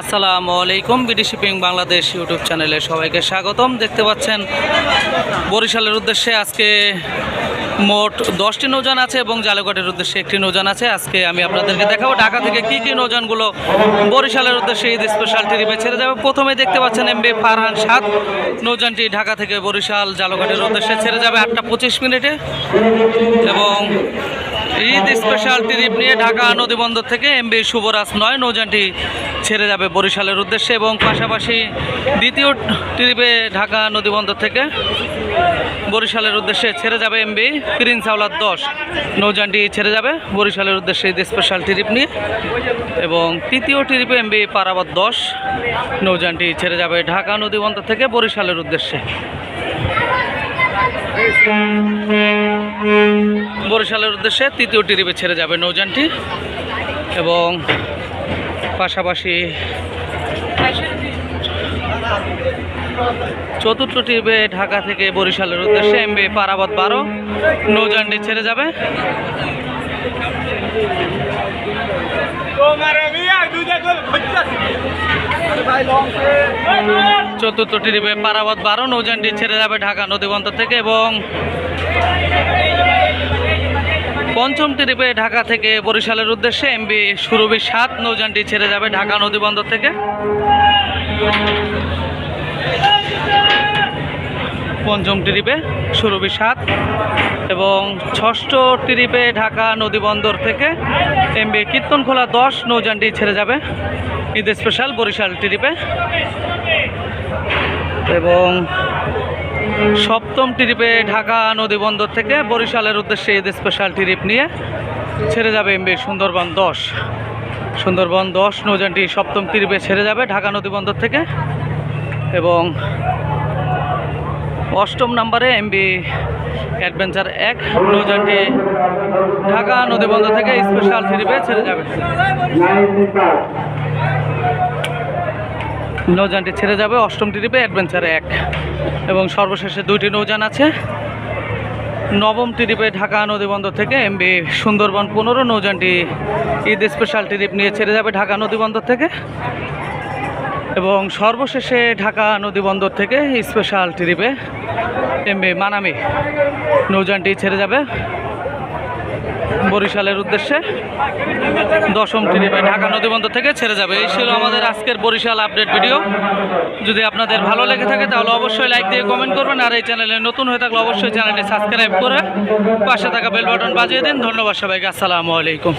আসসালামু আলাইকুম, BD shipping Bangladesh YouTube চ্যানেলে সবাইকে স্বাগতম। দেখতে পাচ্ছেন বরিশালের উদ্দেশ্যে আজকে মোট দশটি নৌযান আছে এবং জালুঘাটের উদ্দেশ্যে একটি নৌযান আছে। আজকে আমি আপনাদেরকে দেখাবো ঢাকা থেকে কি কি নৌযানগুলো বরিশালের উদ্দেশ্যে ঈদ স্পেশাল ট্রিপে ছেড়ে যাবে প্রথমে দেখতে পাচ্ছেন এমবি ফারহান সাত নৌযানটি ঢাকা থেকে বরিশাল জালুঘাটের উদ্দেশ্যে ছেড়ে যাবে আটটা পঁচিশ মিনিটে এবং ঈদ স্পেশাল ট্রিপ নিয়ে ঢাকা নদীবন্দর থেকে এমবি শুভরাজ নয়, নৌযানটি ছেড়ে যাবে বরিশালের উদ্দেশ্যে এবং পাশাপাশি দ্বিতীয় ট্রিপে ঢাকা নদীবন্দর থেকে বরিশালের উদ্দেশ্যে ছেড়ে যাবে এমবি প্রিন্স আওলাদ দশ। নৌযানটি ছেড়ে যাবে বরিশালের উদ্দেশ্যে ঈদ স্পেশাল ট্রিপ নিয়ে এবং তৃতীয় ট্রিপে এমবি পারাবাদ দশ। নৌযানটি ছেড়ে যাবে ঢাকা নদীবন্দর থেকে বরিশালের উদ্দেশ্যে। বরিশালের উদ্দেশ্যে তৃতীয় ট্রিপে ছেড়ে যাবে নৌযানটি এবং পাশাপাশি চতুর্থ ট্রিপে ঢাকা থেকে বরিশালের উদ্দেশ্যে এমবি পারাবত বারো নৌযানটি ছেড়ে যাবে। চতুর্থ ট্রিপে পারাবত বারো নৌযানটি ছেড়ে যাবে ঢাকা নদীবন্দর থেকে এবং পঞ্চম ট্রিপে ঢাকা থেকে বরিশালের উদ্দেশ্যে এমবি সুরভি সাত নৌযানটি ছেড়ে যাবে ঢাকা নদীবন্দর থেকে। পঞ্চম ট্রিপে সুরভি সাত এবং ষষ্ঠ ট্রিপে ঢাকা নদীবন্দর থেকে এমবি কীর্তনখোলা দশ নৌযানটি ছেড়ে যাবে। ঈদ স্পেশাল বরিশাল ট্রিপে এবং সপ্তম ট্রিপে ঢাকা নদীবন্দর থেকে বরিশালের উদ্দেশ্যে ঈদ স্পেশাল ট্রিপ নিয়ে ছেড়ে যাবে এমবি সুন্দরবন দশ। সুন্দরবন দশ নৌযানটি সপ্তম ট্রিপে ছেড়ে যাবে ঢাকা নদীবন্দর থেকে এবং অষ্টম নম্বরে এমবি অ্যাডভেঞ্চার এক নৌযানটি ঢাকা নদীবন্দর থেকে স্পেশাল ট্রিপে ছেড়ে যাবে। নৌযানটি ছেড়ে যাবে। অষ্টম ট্রিপে অ্যাডভেঞ্চার এক। এবং সর্বশেষে দুইটি নৌযান আছে। নবম ট্রিপে ঢাকা নদীবন্দর থেকে এমবি সুন্দরবন পনেরো। নৌযানটি ঈদ স্পেশাল ট্রিপ নিয়ে ছেড়ে যাবে ঢাকা নদীবন্দর থেকে। এবং সর্বশেষে ঢাকা নদীবন্দর থেকে স্পেশাল ট্রিপে এমবি মানামি নৌযানটি ছেড়ে যাবে। বরিশালের উদ্দেশ্যে দশম ট্রিপে ঢাকা নদীবন্দর থেকে ছেড়ে যাবে। এই ছিল আমাদের আজকের বরিশাল আপডেট ভিডিও। যদি আপনাদের ভালো লেগে থাকে তাহলে অবশ্যই লাইক দিয়ে কমেন্ট করবেন আর এই চ্যানেলে নতুন হয়ে থাকলে অবশ্যই চ্যানেলটি সাবস্ক্রাইব করে পাশে থাকা বেল বাটন বাজিয়ে দিন। ধন্যবাদ সবাইকে। আসসালামু আলাইকুম।